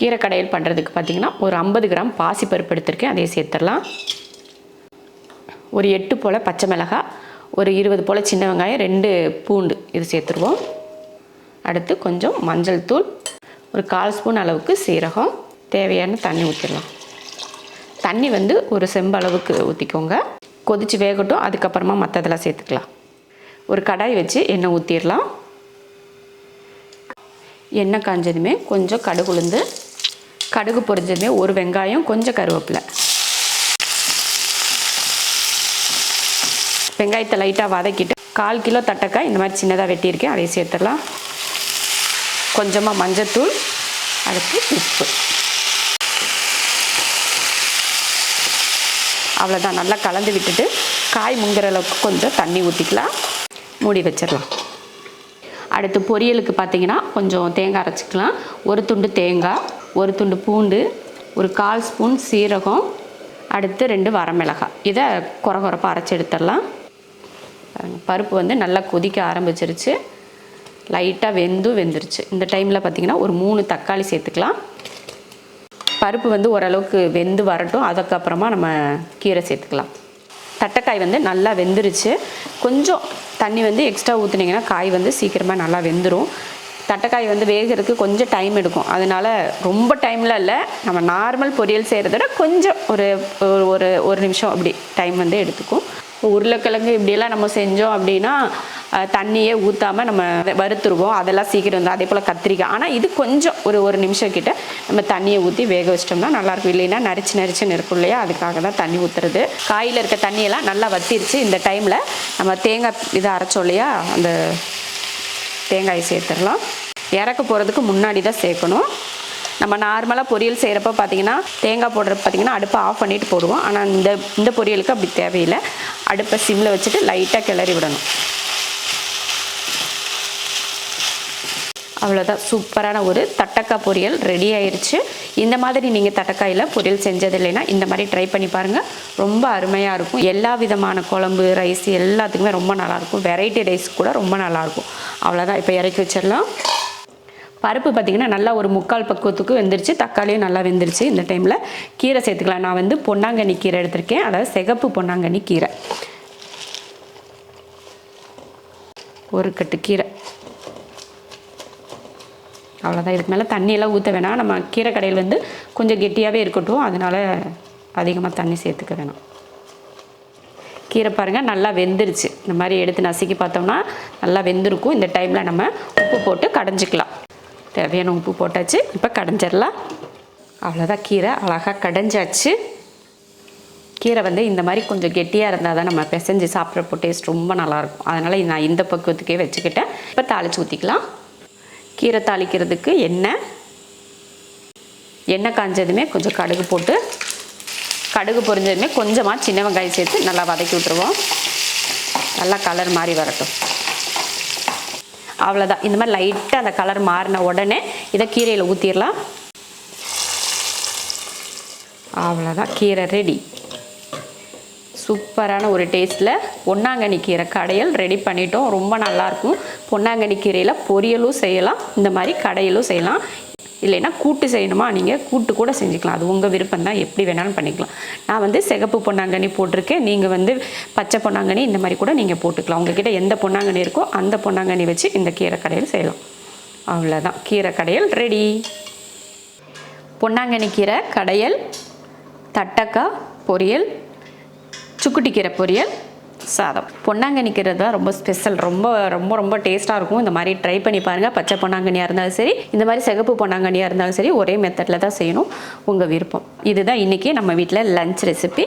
கீரை கடையில் பண்ணுறதுக்கு பார்த்திங்கன்னா ஒரு ஐம்பது கிராம் பாசிப்பருப்பு எடுத்திருக்கேன். அதையே சேர்த்துடலாம். ஒரு எட்டு போல் பச்சை மிளகாய் ஒரு இருபது போல் சின்ன வெங்காயம் ரெண்டு பூண்டு இது சேர்த்துருவோம். அடுத்து கொஞ்சம் மஞ்சள் தூள் ஒரு கால் ஸ்பூன் அளவுக்கு சீரகம் தேவையான தண்ணி ஊற்றிடலாம் தண்ணி வந்து ஒரு செம்பு அளவுக்கு ஊற்றிக்கோங்க கொதித்து வேகட்டும் அதுக்கப்புறமா மற்றதெல்லாம் சேர்த்துக்கலாம். ஒரு கடாய் வச்சு எண்ணெய் ஊற்றிடலாம் எண்ணெய் காஞ்சதுமே கொஞ்சம் கடுகு உளுந்து கடுகு பொரிஞ்சதுமே ஒரு வெங்காயம் கொஞ்சம் கருவேப்பிலை. வெங்காயத்தை லைட்டாக வதக்கிட்டு கால் கிலோ தட்டக்காய் இந்த மாதிரி சின்னதாக வெட்டியிருக்கேன். அதை சேர்த்துடலாம். கொஞ்சமாக மஞ்சத்தூள் அடுத்து உப்பு. அவ்வளோதான் நல்லா கலந்து விட்டுட்டு காய் முங்குற அளவுக்கு கொஞ்சம் தண்ணி ஊற்றிக்கலாம் மூடி வச்சிடலாம். அடுத்து பொரியலுக்கு பார்த்தீங்கன்னா கொஞ்சம் தேங்காய் அரைச்சிக்கலாம். ஒரு துண்டு தேங்காய் ஒரு துண்டு பூண்டு ஒரு கால் ஸ்பூன் சீரகம் அடுத்து ரெண்டு வரமிளகாய் இதை குறை குறைப்பாக அரைச்சி எடுத்துடலாம். பருப்பு வந்து நல்லா கொதிக்க ஆரம்பிச்சிருச்சு. லைட்டாக வெந்தும் வெந்துருச்சு. இந்த டைமில் பார்த்திங்கன்னா ஒரு மூணு தக்காளி சேர்த்துக்கலாம். பருப்பு வந்து ஓரளவுக்கு வெந்து வரட்டும். அதுக்கப்புறமா நம்ம கீரை சேர்த்துக்கலாம். தட்டைக்காய் வந்து நல்லா வெந்துருச்சு. கொஞ்சம் தண்ணி வந்து எக்ஸ்ட்ரா ஊற்றுனீங்கன்னா காய் வந்து சீக்கிரமாக நல்லா வெந்துடும் தட்டைக்காய் வந்து வேகிறதுக்கு கொஞ்சம் டைம் எடுக்கும். அதனால ரொம்ப டைமில் இல்லை. நம்ம நார்மல் பொரியல் செய்கிறத விட கொஞ்சம் ஒரு ஒரு- ஒரு நிமிஷம் அப்படி டைம் வந்து எடுத்துக்கும். உருளைக்கிழங்கு இப்படியெல்லாம் நம்ம செஞ்சோம் அப்படின்னா தண்ணியே ஊற்றாமல் நம்ம வறுத்துருவோம். அதெல்லாம் சீக்கிரம் வந்து அதே போல் கத்திரிக்காய். ஆனால் இது கொஞ்சம் ஒரு ஒரு நிமிஷம் கிட்ட நம்ம தண்ணியை ஊற்றி வேக வச்சிட்டோம்னா நல்லாயிருக்கும். இல்லைன்னா நரிச்சு நரிச்சுன்னு இருக்கும் இல்லையா? அதுக்காக தான் தண்ணி ஊற்றுறது காயில் இருக்க தண்ணியெல்லாம் நல்லா வத்திருச்சு. இந்த டைமில் நம்ம தேங்காய் இதை அரைச்சோம் இல்லையா? அந்த தேங்காயை சேர்த்துடலாம். இறக்க போகிறதுக்கு முன்னாடி தான் சேர்க்கணும். நம்ம நார்மலாக பொரியல் செய்கிறப்ப பார்த்தீங்கன்னா தேங்காய் போடுறப்ப பார்த்தீங்கன்னா அடுப்பை ஆஃப் பண்ணிட்டு போடுவோம். ஆனால் இந்த இந்த பொரியலுக்கு அப்படி தேவையில்லை. அடுப்பை சிம்மில் வச்சுட்டு லைட்டாக கிளறி விடணும். அவ்வளோதான் சூப்பரான ஒரு தட்டக்காய் பொரியல் ரெடி ஆயிடுச்சு இந்த மாதிரி நீங்கள் தட்டக்காயில் பொரியல் செஞ்சது இல்லைன்னா இந்த மாதிரி ட்ரை பண்ணி பாருங்கள் ரொம்ப அருமையாக இருக்கும். எல்லா விதமான குழம்பு ரைஸ் எல்லாத்துக்குமே ரொம்ப நல்லாயிருக்கும் வெரைட்டி ரைஸ் கூட ரொம்ப நல்லாயிருக்கும் அவ்வளோதான் இப்போ இறக்கி வச்சிடலாம். பருப்பு பார்த்திங்கன்னா நல்லா ஒரு முக்கால் பக்குவத்துக்கு வெந்துருச்சு. தக்காளியும் நல்லா வெந்துருச்சு இந்த டைமில். கீரை சேர்த்துக்கலாம். நான் வந்து பொன்னாங்கண்ணி கீரை எடுத்திருக்கேன். அதாவது சிகப்பு பொன்னாங்கண்ணி கீரை. ஒரு கட்டு கீரை. அவ்வளோதான் இதுக்கு மேலே தண்ணியெல்லாம் ஊற்ற வேணாம். நம்ம கீரை கடையில் வந்து கொஞ்சம் கெட்டியாகவே இருக்கட்டும். அதனால் அதிகமாக தண்ணி சேர்த்துக்க வேணாம். கீரை பாருங்கள் நல்லா வெந்துருச்சு. இந்த மாதிரி எடுத்து நசுக்கி பார்த்தோம்னா நல்லா வெந்திருக்கும். இந்த டைமில் நம்ம உப்பு போட்டு கடைஞ்சிக்கலாம். தேவையான உப்பு போட்டாச்சு. இப்போ கடைஞ்சிடலாம். அவ்வளோதான் கீரை அழகாக கடைஞ்சாச்சு. கீரை வந்து இந்த மாதிரி கொஞ்சம் கெட்டியாக இருந்தால் தான் நம்ம பிசைஞ்சு சாப்பிட்றப்போ டேஸ்ட் ரொம்ப நல்லாயிருக்கும் அதனால் நான் இந்த பக்குவத்துக்கே வச்சுக்கிட்டேன். இப்போ தாளித்து ஊற்றிக்கலாம் கீரை தாளிக்கிறதுக்கு எண்ணெய் எண்ணெய் காஞ்சதுமே கொஞ்சம் கடுகு போட்டு கடுகு பொரிஞ்சதுமே கொஞ்சமாக சின்ன வெங்காயம் சேர்த்து நல்லா வதக்கி விட்ருவோம் நல்லா கலர் மாதிரி வரட்டும். அவ்வளோதான் இந்த மாதிரி லைட்டாக அந்த கலர் மாறின உடனே இதை கீரையில் ஊற்றிடலாம் அவ்வளோதான் கீரை ரெடி சூப்பரான ஒரு டேஸ்ட்டில் பொன்னாங்கண்ணி கீரை கடையல் ரெடி பண்ணிட்டோம். ரொம்ப நல்லாயிருக்கும் பொன்னாங்கண்ணி கீரையில் பொரியலும் செய்யலாம். இந்த மாதிரி கடையிலும் செய்யலாம். இல்லைன்னா கூட்டு செய்யணுமா? நீங்கள் கூட்டு கூட செஞ்சுக்கலாம். அது உங்கள் விருப்பம் தான். எப்படி வேணாலும் பண்ணிக்கலாம். நான் வந்து சிகப்பு பொன்னாங்கண்ணி போட்டிருக்கேன். நீங்கள் வந்து பச்சை பொன்னாங்கண்ணி இந்த மாதிரி கூட நீங்கள் போட்டுக்கலாம். உங்ககிட்ட எந்த பொன்னாங்கண்ணி இருக்கோ அந்த பொன்னாங்கண்ணி வச்சு இந்த கீரை கடையில் செய்யலாம். அவ்வளோதான் கீரை கடையல் ரெடி பொன்னாங்கண்ணி கீரை கடையல் தட்டக்காய் பொரியல் சுக்குட்டி கீரை பொரியல் சாதம். பொன்னாங்கண்ணிக்கிறது தான் ரொம்ப ஸ்பெஷல் ரொம்ப ரொம்ப ரொம்ப டேஸ்ட்டாக இருக்கும். இந்த மாதிரி ட்ரை பண்ணி பாருங்கள் பச்சை பொன்னாங்கண்ணியாக இருந்தாலும் சரி இந்த மாதிரி சிகப்பு பொன்னாங்கண்ணியாக இருந்தாலும் சரி ஒரே மெத்தடில் தான் செய்யணும் உங்கள் விருப்பம். இதுதான் இன்றைக்கி நம்ம வீட்டில் லஞ்ச் ரெசிபி